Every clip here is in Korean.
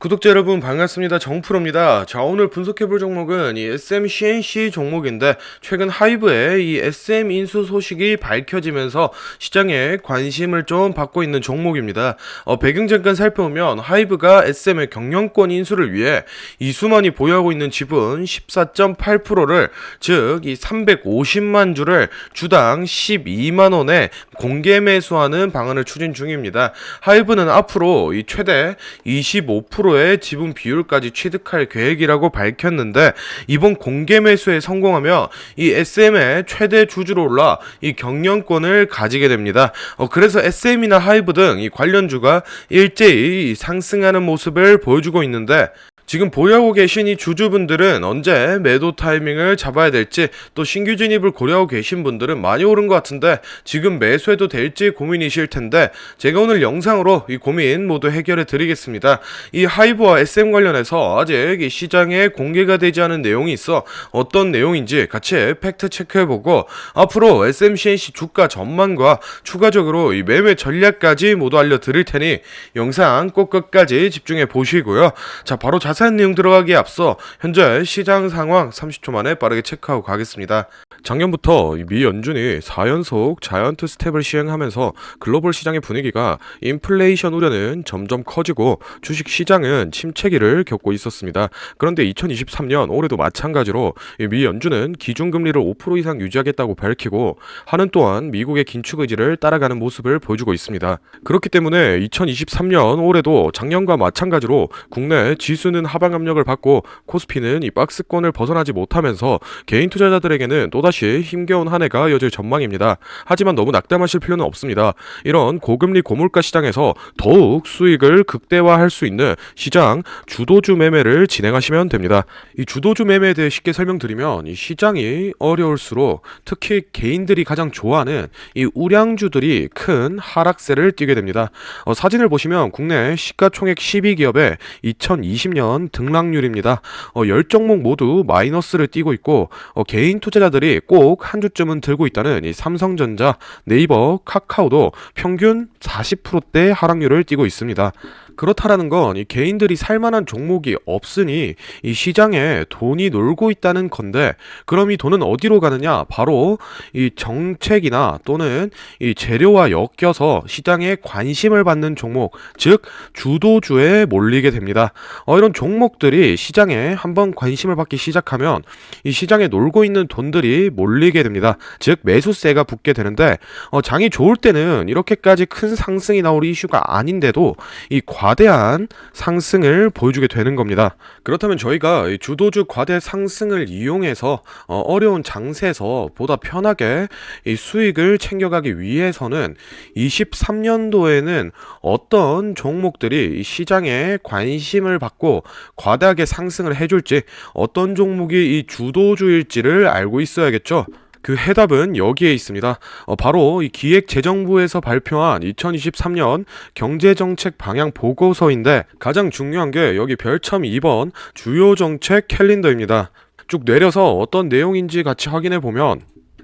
구독자 여러분 반갑습니다. 정프로입니다. 자 오늘 분석해볼 종목은 이 SM CNC 종목인데 최근 하이브의 이 SM 인수 소식이 밝혀지면서 시장에 관심을 좀 받고 있는 종목입니다. 어, 배경 잠깐 살펴보면 하이브가 SM의 경영권 인수를 위해 이수만이 보유하고 있는 지분 14.8%를 즉 이 350만 주를 주당 12만 원에 공개 매수하는 방안을 추진 중입니다. 하이브는 앞으로 이 최대 25%의 지분 비율까지 취득할 계획이라고 밝혔는데 이번 공개 매수에 성공하면 이 SM의 최대 주주로 올라 이 경영권을 가지게 됩니다. 어, 그래서 SM이나 하이브 등 이 관련주가 일제히 상승하는 모습을 보여주고 있는데 지금 보유하고 계신 이 주주분들은 언제 매도 타이밍을 잡아야 될지 또 신규 진입을 고려하고 계신 분들은 많이 오른 것 같은데 지금 매수해도 될지 고민이실 텐데 제가 오늘 영상으로 이 고민 모두 해결해 드리겠습니다. 이 하이브와 SM 관련해서 아직 이 시장에 공개가 되지 않은 내용이 있어 어떤 내용인지 같이 팩트 체크해보고 앞으로 SMCNC 주가 전망과 추가적으로 이 매매 전략까지 모두 알려드릴 테니 영상 꼭 끝까지 집중해 보시고요. 자 바로 자세 한 내용 들어가기에 앞서 현재 시장 상황 30초 만에 빠르게 체크하고 가겠습니다. 작년부터 이미 연준이 4연속 자이언트 스텝을 시행하면서 글로벌 시장의 분위기가 인플레이션 우려는 점점 커지고 주식 시장은 침체기를 겪고 있었습니다. 그런데 2023년 올해도 마찬가지로 이미 연준은 기준금리를 5% 이상 유지하겠다고 밝히고 하는 또한 미국의 긴축 의지를 따라가는 모습을 보여주고 있습니다. 그렇기 때문에 2023년 올해도 작년과 마찬가지로 국내 지수는 하방 압력을 받고 코스피는 이 박스권을 벗어나지 못하면서 개인 투자자들에게는 또다시 힘겨운 한 해가 이어질 전망입니다. 하지만 너무 낙담하실 필요는 없습니다. 이런 고금리 고물가 시장에서 더욱 수익을 극대화할 수 있는 시장 주도주 매매를 진행하시면 됩니다. 이 주도주 매매에 대해 쉽게 설명드리면 이 시장이 어려울수록 특히 개인들이 가장 좋아하는 이 우량주들이 큰 하락세를 띠게 됩니다. 어, 사진을 보시면 국내 시가총액 12기업의 2020년 등락률입니다. 어, 10종목 모두 마이너스를 띠고 있고 어, 개인 투자자들이 꼭 한 주쯤은 들고 있다는 이 삼성전자, 네이버, 카카오도 평균 40%대 하락률을 띠고 있습니다. 그렇다라는 건 이 개인들이 살만한 종목이 없으니 이 시장에 돈이 놀고 있다는 건데 그럼 이 돈은 어디로 가느냐? 바로 이 정책이나 또는 이 재료와 엮여서 시장에 관심을 받는 종목, 즉 주도주에 몰리게 됩니다. 어, 이런 종목들이 시장에 한번 관심을 받기 시작하면 이 시장에 놀고 있는 돈들이 몰리게 됩니다. 즉 매수세가 붙게 되는데 어, 장이 좋을 때는 이렇게까지 큰 상승이 나올 이슈가 아닌데도 이 과대한 상승을 보여주게 되는 겁니다. 그렇다면 저희가 이 주도주 과대 상승을 이용해서 어, 려운 장세에서 보다 편하게 이 수익을 챙겨가기 위해서는 23년도에는 어떤 종목들이 이 시장에 관심을 받고 과다하게 상승을 해줄지 어떤 종목이 이 주도주일지를 알고 있어야겠죠. 그 해답은 여기에 있습니다. 어, 바로 이 기획재정부에서 발표한 2023년 경제정책 방향 보고서인데 가장 중요한 게 여기 별첨 2번 주요 정책 캘린더입니다. 쭉 내려서 어떤 내용인지 같이 확인해 보면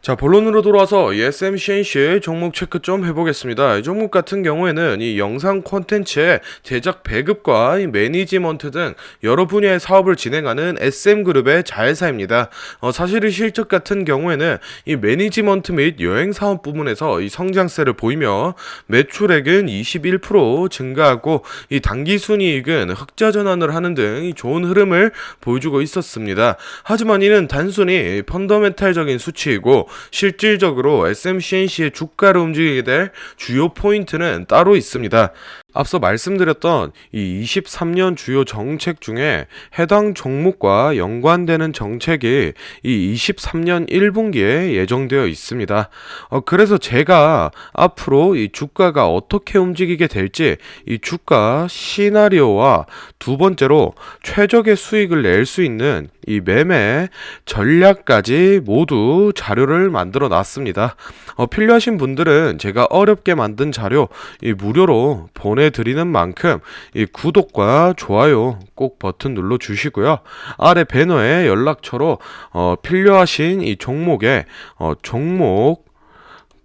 자, 본론으로 돌아와서 이 SMCNC의 종목 체크 좀 해보겠습니다. 이 종목 같은 경우에는 이 영상 콘텐츠의 제작 배급과 이 매니지먼트 등 여러 분야의 사업을 진행하는 SM그룹의 자회사입니다. 어, 사실 이 실적 같은 경우에는 이 매니지먼트 및 여행 사업 부문에서 이 성장세를 보이며 매출액은 21% 증가하고 이 당기 순이익은 흑자 전환을 하는 등이 좋은 흐름을 보여주고 있었습니다. 하지만 이는 단순히 펀더멘탈적인 수치이고 실질적으로 SMCNC의 주가를 움직이게 될 주요 포인트는 따로 있습니다. 앞서 말씀드렸던 이 23년 주요 정책 중에 해당 종목과 연관되는 정책이 이 23년 1분기에 예정되어 있습니다. 어, 그래서 제가 앞으로 이 주가가 어떻게 움직이게 될지 이 주가 시나리오와 두 번째로 최적의 수익을 낼 수 있는 이 매매 전략까지 모두 자료를 만들어 놨습니다. 어, 필요하신 분들은 제가 어렵게 만든 자료 이 무료로 보내드리는 만큼 이 구독과 좋아요 꼭 버튼 눌러 주시고요. 아래 배너에 연락처로 어, 필요하신 이 종목의 어, 종목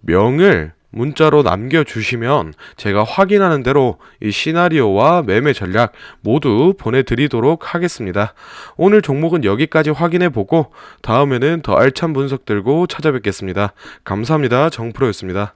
명을 문자로 남겨주시면 제가 확인하는 대로 이 시나리오와 매매 전략 모두 보내드리도록 하겠습니다. 오늘 종목은 여기까지 확인해보고 다음에는 더 알찬 분석 들고 찾아뵙겠습니다. 감사합니다. 정프로였습니다.